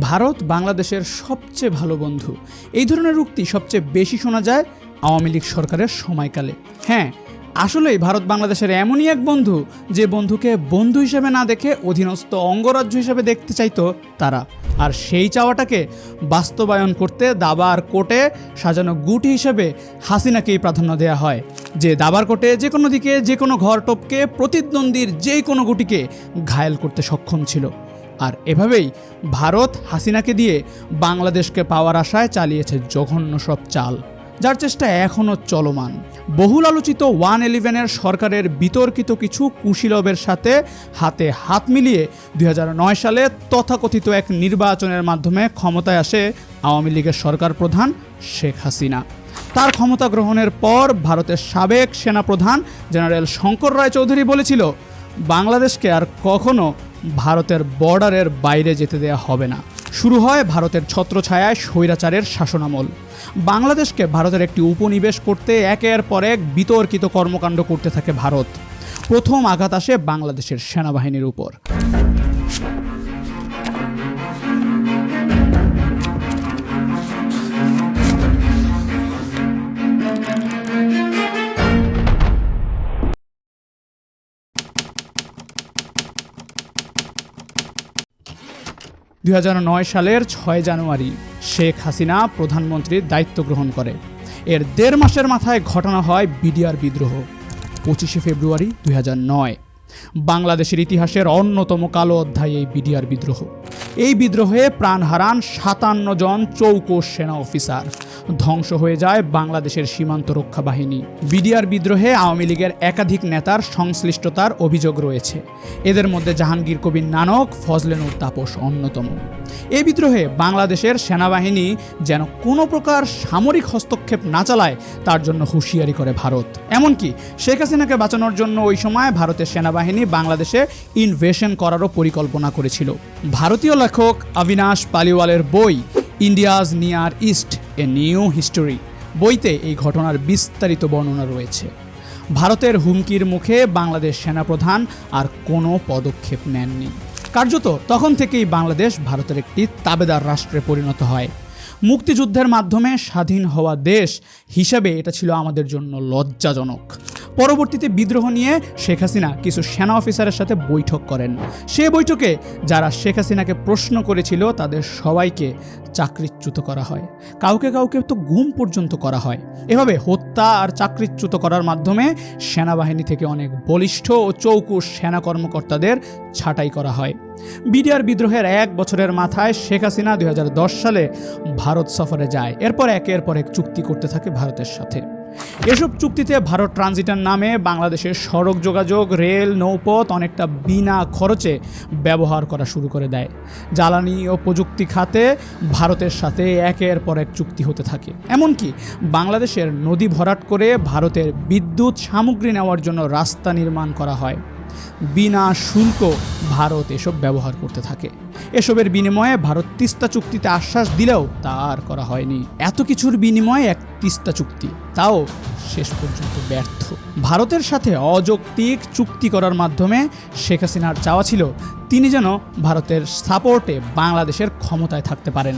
ভারত বাংলাদেশের সবচেয়ে ভালো বন্ধু। এই ধরনের উক্তি সবচেয়ে বেশি শোনা যায় আওয়ামী লীগ সরকারের সময়কালে। হ্যাঁ আসলেই ভারত বাংলাদেশের এমনই এক বন্ধু যে বন্ধুকে বন্ধু হিসেবে না দেখে অধীনস্থ অঙ্গরাজ্য হিসেবে দেখতে চাইতো তারা। আর সেই চাওয়াটাকে বাস্তবায়ন করতে দাবার কোটে সাজানো গুটি হিসেবে হাসিনাকেই প্রাধান্য দেওয়া হয়। যে দাবার কোটে যে কোনো দিকে যে কোনো ঘর টপকে প্রতিদ্বন্দ্বীর যে কোনো গুটিকে ঘায়েল করতে সক্ষম ছিল। আর এভাবেই ভারত হাসিনাকে দিয়ে বাংলাদেশকে পাওয়ার আশায় চালিয়েছে জঘন্য সব চাল, যার চেষ্টা এখনও চলমান। বহুল আলোচিত ওয়ান ইলেভেনের সরকারের বিতর্কিত কিছু কুশীলবের সাথে হাতে হাত মিলিয়ে দু হাজার নয় সালে তথাকথিত এক নির্বাচনের মাধ্যমে ক্ষমতায় আসে আওয়ামী লীগের সরকার প্রধান শেখ হাসিনা। তার ক্ষমতা গ্রহণের পর ভারতের সাবেক সেনাপ্রধান জেনারেল শঙ্কর রায় চৌধুরী বলেছিল, বাংলাদেশকে আর কখনো ভারতের বর্ডারের বাইরে যেতে দেওয়া হবে না। শুরু হয় ভারতের ছত্রছায়ায় স্বৈরাচারের শাসনামল। বাংলাদেশকে ভারতের একটি উপনিবেশ করতে একের পর এক বিতর্কিত কর্মকাণ্ড করতে থাকে ভারত। প্রথম আঘাত আসে বাংলাদেশের সেনাবাহিনীর উপর। দুই হাজার নয় সালের ছয় জানুয়ারি শেখ হাসিনা প্রধানমন্ত্রীর দায়িত্ব গ্রহণ করে। এর দেড় মাসের মাথায় ঘটনা হয় বিডিআর বিদ্রোহ, পঁচিশে ফেব্রুয়ারি দু হাজার নয়। বাংলাদেশের ইতিহাসের অন্যতম কালো অধ্যায় এই বিডিআর বিদ্রোহ। এই বিদ্রোহে প্রাণ হারান সাতান্ন জন চৌকো সেনা অফিসার। ধ্বংস হয়ে যায় বাংলাদেশের সীমান্ত রক্ষা বাহিনী। বিডিআর বিদ্রোহে আওয়ামী লীগের একাধিক নেতার সংশ্লিষ্টতার অভিযোগ রয়েছে। এদের মধ্যে জাহাঙ্গীর কবির নানক ফজলেনুর তাপস অন্যতম। এই বিদ্রোহে বাংলাদেশের সেনাবাহিনী যেন কোনো প্রকার সামরিক হস্তক্ষেপ না চালায়, তার জন্য হুঁশিয়ারি করে ভারত। এমনকি শেখ হাসিনাকে বাঁচানোর জন্য ওই সময় ভারতের সেনাবাহিনী বাংলাদেশে ইনভেশন করারও পরিকল্পনা করেছিল। ভারতীয় লেখক অবিনাশ পালিওয়ালের বই, India's near east a new history বইতে এই ঘটনার বিস্তারিত বর্ণনা রয়েছে। ভারতের হুমকির মুখে বাংলাদেশ সেনাপ্রধান আর কোনো পদক্ষেপ নেননি। কার্যত তখন থেকেই বাংলাদেশ ভারতের একটি তাবেদার রাষ্ট্রে পরিণত হয়। মুক্তিযুদ্ধের মাধ্যমে স্বাধীন হওয়া দেশ হিসাবে এটা ছিল আমাদের জন্য লজ্জাজনক। পরবর্তীতে বিদ্রোহ নিয়ে শেখ হাসিনা কিছু সেনা অফিসারের সাথে বৈঠক করেন। সে বৈঠকে যারা শেখ হাসিনাকে প্রশ্ন করেছিল, তাদের সবাইকে চাকরিচ্যুত করা হয়। কাউকে কাউকে তো গুম পর্যন্ত করা হয়। এভাবে হত্যা আর চাকরিচ্যুত করার মাধ্যমে সেনাবাহিনী থেকে অনেক বলিষ্ঠ ও চৌকুশ সেনা কর্মকর্তাদের ছাঁটাই করা হয়। বিডিআর বিদ্রোহের এক বছরের মাথায় শেখ হাসিনা দুই হাজার দশ সালে ভারত সফরে যায়। এরপর একের পর এক চুক্তি করতে থাকে ভারতের সাথে। এসব চুক্তিতে ভারত ট্রানজিটার নামে বাংলাদেশের সড়ক যোগাযোগ, রেল, নৌপথ অনেকটা বিনা খরচে ব্যবহার করা শুরু করে দেয়। জ্বালানি ও প্রযুক্তি খাতে ভারতের সাথে একের পর এক চুক্তি হতে থাকে। এমনকি বাংলাদেশের নদী ভরাট করে ভারতের বিদ্যুৎ সামগ্রী নেওয়ার জন্য রাস্তা নির্মাণ করা হয়। বিনা শুল্ক ভারত এসব ব্যবহার করতে থাকে। এসবের বিনিময়ে ভারত তিস্তা চুক্তিতে আশ্বাস দিলেও তা আর করা হয়নি। এত কিছুর বিনিময়ে এক তিস্তা চুক্তি, তাও শেষ পর্যন্ত ব্যর্থ। ভারতের সাথে অযৌক্তিক চুক্তি করার মাধ্যমে শেখ হাসিনার চাওয়া ছিল, তিনি যেন ভারতের সাপোর্টে বাংলাদেশের ক্ষমতায় থাকতে পারেন।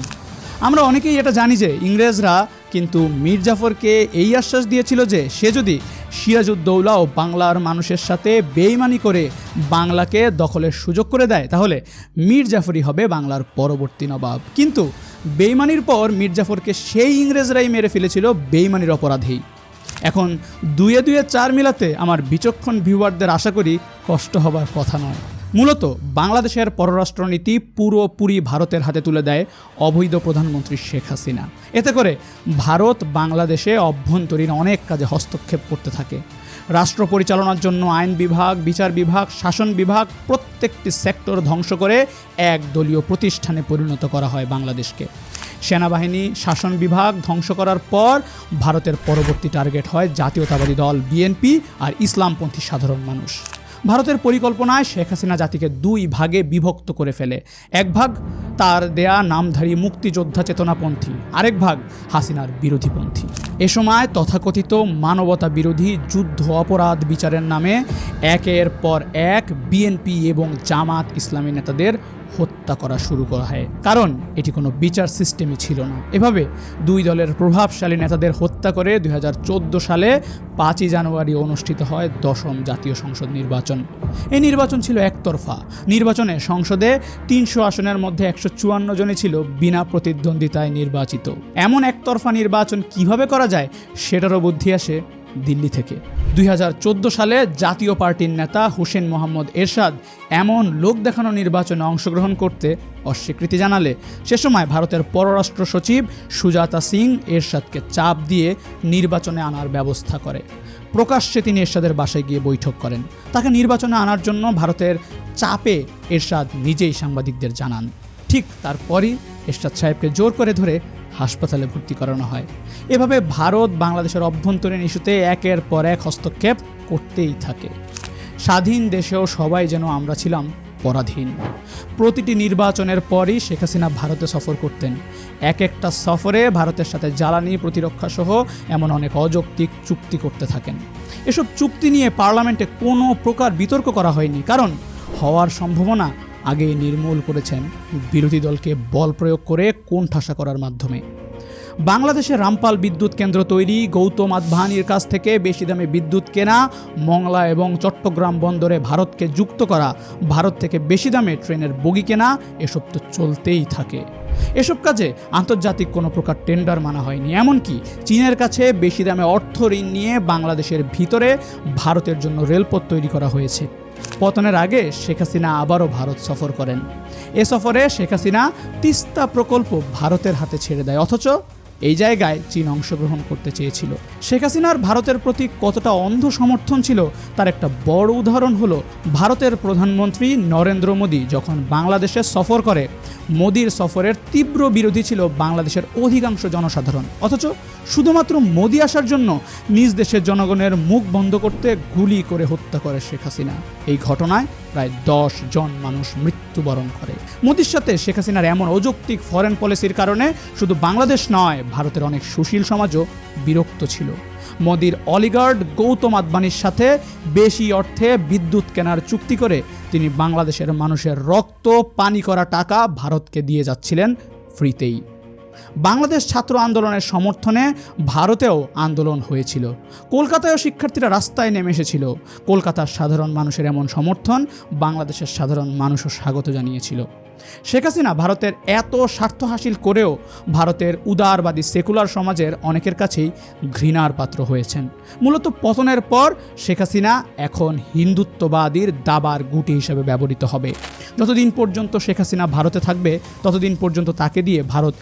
আমরা অনেকেই এটা জানি যে ইংরেজরা কিন্তু মীর জাফরকে এই আশ্বাস দিয়েছিল যে সে যদি সিরাজউদ্দৌলা ও বাংলার মানুষের সাথে বেইমানি করে বাংলাকে দখলের সুযোগ করে দেয়, তাহলে মীর জাফরই হবে বাংলার পরবর্তী নবাব। কিন্তু বেইমানির পর মীর জাফরকে সেই ইংরেজরাই মেরে ফেলেছিল বেইমানির অপরাধেই। এখন দুয়ে দুয়ে চার মিলাতে আমার বিচক্ষণ ভিউয়ারদের আশা করি কষ্ট হবার কথা নয়। মূলত বাংলাদেশের পররাষ্ট্রনীতি পুরোপুরি ভারতের হাতে তুলে দেয় অবৈধ প্রধানমন্ত্রী শেখ হাসিনা। এতে করে ভারত বাংলাদেশে অভ্যন্তরীণ অনেক কাজে হস্তক্ষেপ করতে থাকে। রাষ্ট্র পরিচালনার জন্য আইন বিভাগ, বিচার বিভাগ, শাসন বিভাগ প্রত্যেকটি সেক্টর ধ্বংস করে এক দলীয় প্রতিষ্ঠানে পরিণত করা হয় বাংলাদেশকে। সেনাবাহিনী, শাসন বিভাগ ধ্বংস করার পর ভারতের পরবর্তী টার্গেট হয় জাতীয়তাবাদী দল বিএনপি আর ইসলামপন্থী সাধারণ মানুষ। ভারতের পরিকল্পনায় শেখ হাসিনা জাতিকে দুই ভাগে বিভক্ত করে ফেলে। এক ভাগ তার দেয়া নামধারী মুক্তিযোদ্ধা চেতনাপন্থী, আরেক ভাগ হাসিনার বিরোধীপন্থী এ সময় তথাকথিত মানবতা বিরোধী যুদ্ধ অপরাধ বিচারের নামে একের পর এক বিএনপি এবং জামাত ইসলামী নেতাদের হত্যা করা শুরু করা হয়। কারণ এটি কোনো বিচার সিস্টেমই ছিল না। এভাবে দুই দলের প্রভাবশালী নেতাদের হত্যা করে দুই হাজার চোদ্দ সালে পাঁচই জানুয়ারি অনুষ্ঠিত হয় দশম জাতীয় সংসদ নির্বাচন। এই নির্বাচন ছিল একতরফা। নির্বাচনে সংসদে তিনশো আসনের মধ্যে একশো চুয়ান্ন জনই ছিল বিনা প্রতিদ্বন্দ্বিতায় নির্বাচিত। এমন একতরফা নির্বাচন কীভাবে করা যায়, সেটারও বুদ্ধি আসে দিল্লি থেকে। দুই হাজার চোদ্দ সালে জাতীয় পার্টির নেতা হুসেন মোহাম্মদ এরশাদ এমন লোক দেখানো নির্বাচনে অংশগ্রহণ করতে অস্বীকৃতি জানালে। সে সময় ভারতের পররাষ্ট্র সচিব সুজাতা সিং এরশাদকে চাপ দিয়ে নির্বাচনে আনার ব্যবস্থা করে। প্রকাশ্যে তিনি এরশাদের বাসায় গিয়ে বৈঠক করেন। তাকে নির্বাচনে আনার জন্য ভারতের চাপে এরশাদ নিজেই সাংবাদিকদের জানান। ঠিক তারপরই এরশাদ সাহেবকে জোর করে ধরে হাসপাতালে ভর্তি করানো হয়। এভাবে ভারত বাংলাদেশের অভ্যন্তরীণ ইস্যুতে একের পর এক হস্তক্ষেপ করতেই থাকে। স্বাধীন দেশেও সবাই যেন আমরা ছিলাম পরাধীন। প্রতিটি নির্বাচনের পরই শেখ হাসিনা ভারতে সফর করতেন। এক একটা সফরে ভারতের সাথে জ্বালানি প্রতিরক্ষা সহ এমন অনেক অযৌক্তিক চুক্তি করতে থাকেন। এসব চুক্তি নিয়ে পার্লামেন্টে কোনো প্রকার বিতর্ক করা হয়নি। কারণ হওয়ার সম্ভাবনা আগেই নির্মূল করেছেন বিরোধী দলকে বল প্রয়োগ করে কোণঠাসা করার মাধ্যমে। বাংলাদেশে রামপাল বিদ্যুৎ কেন্দ্র তৈরি, গৌতম আদভানির কাছ থেকে বেশি দামে বিদ্যুৎ কেনা, মংলা এবং চট্টগ্রাম বন্দরে ভারতকে যুক্ত করা, ভারত থেকে বেশি দামে ট্রেনের বগি কেনা, এসব তো চলতেই থাকে। এসব কাজে আন্তর্জাতিক কোনো প্রকার টেন্ডার মানা হয়নি। এমনকি চীনের কাছে বেশি দামে অর্থ ঋণ নিয়ে বাংলাদেশের ভিতরে ভারতের জন্য রেলপথ তৈরি করা হয়েছে। পতনের আগে শেখ হাসিনা আবারও ভারত সফর করেন। এ সফরে শেখ হাসিনা তিস্তা প্রকল্প ভারতের হাতে ছেড়ে দেয়, অথচ এই জায়গায় চীন অংশগ্রহণ করতে চেয়েছিল। শেখ হাসিনার ভারতের প্রতি কতটা অন্ধ সমর্থন ছিল, তার একটা বড় উদাহরণ হলো ভারতের প্রধানমন্ত্রী নরেন্দ্র মোদী যখন বাংলাদেশে সফর করে। মোদীর সফরের তীব্র বিরোধী ছিল বাংলাদেশের অধিকাংশ জনসাধারণ। অথচ শুধুমাত্র মোদী আসার জন্য নিজ দেশের জনগণের মুখ বন্ধ করতে গুলি করে হত্যা করে শেখ হাসিনা। এই ঘটনায় প্রায় দশ জন মানুষ মৃত্যুবরণ করে। মোদীর সাথে শেখ হাসিনার এমন অযৌক্তিক ফরেন পলিসির কারণে শুধু বাংলাদেশ নয়, ভারতের অনেক সুশীল সমাজও বিরক্ত ছিল। মোদির অলিগার্ড গৌতম আদবানির সাথে বেশি অর্থে বিদ্যুৎ কেনার চুক্তি করে তিনি বাংলাদেশের মানুষের রক্ত, পানি করা টাকা ভারতকে দিয়ে যাচ্ছিলেন ফ্রিতেই বাংলাদেশ ছাত্র আন্দোলনের সমর্থনে ভারতেও আন্দোলন হয়েছিল। কলকাতায়ও শিক্ষার্থীরা রাস্তায় নেমে এসেছিল। কলকাতার সাধারণ মানুষের এমন সমর্থন বাংলাদেশের সাধারণ মানুষও স্বাগত জানিয়েছিল। শেখ হাসিনা ভারতের এত স্বার্থ হাসিল করেও ভারতের উদারবাদী সেকুলার সমাজের অনেকের কাছেই ঘৃণার পাত্র হয়েছেন। মূলত পতনের পর শেখ হাসিনা এখন হিন্দুত্ববাদীর দাবার গুটি হিসেবে ব্যবহৃত হবে। যতদিন পর্যন্ত শেখ হাসিনা ভারতে থাকবে, ততদিন পর্যন্ত তাকে দিয়ে ভারত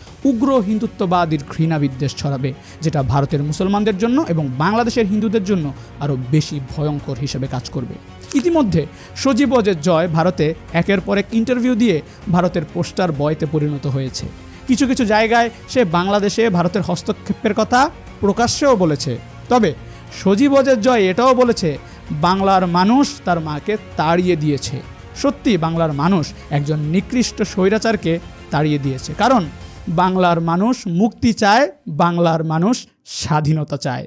উগ্র হিন্দুত্ববাদীর ঘৃণা বিদ্বেষ ছড়াবে, যেটা ভারতের মুসলমানদের জন্য এবং বাংলাদেশের হিন্দুদের জন্য আরও বেশি ভয়ঙ্কর হিসেবে কাজ করবে। ইতিমধ্যে সজীব অজের জয় ভারতে একের পর এক ইন্টারভিউ দিয়ে ভারতের পোস্টার বয়তে পরিণত হয়েছে। কিছু কিছু জায়গায় সে বাংলাদেশে ভারতের হস্তক্ষেপের কথা প্রকাশ্যেও বলেছে। তবে সজীব অজের জয় এটাও বলেছে, বাংলার মানুষ তার মাকে তাড়িয়ে দিয়েছে। সত্যি বাংলার মানুষ একজন নিকৃষ্ট স্বৈরাচারকে তাড়িয়ে দিয়েছে। কারণ বাংলার মানুষ মুক্তি চায় বাংলার মানুষ স্বাধীনতা চায়।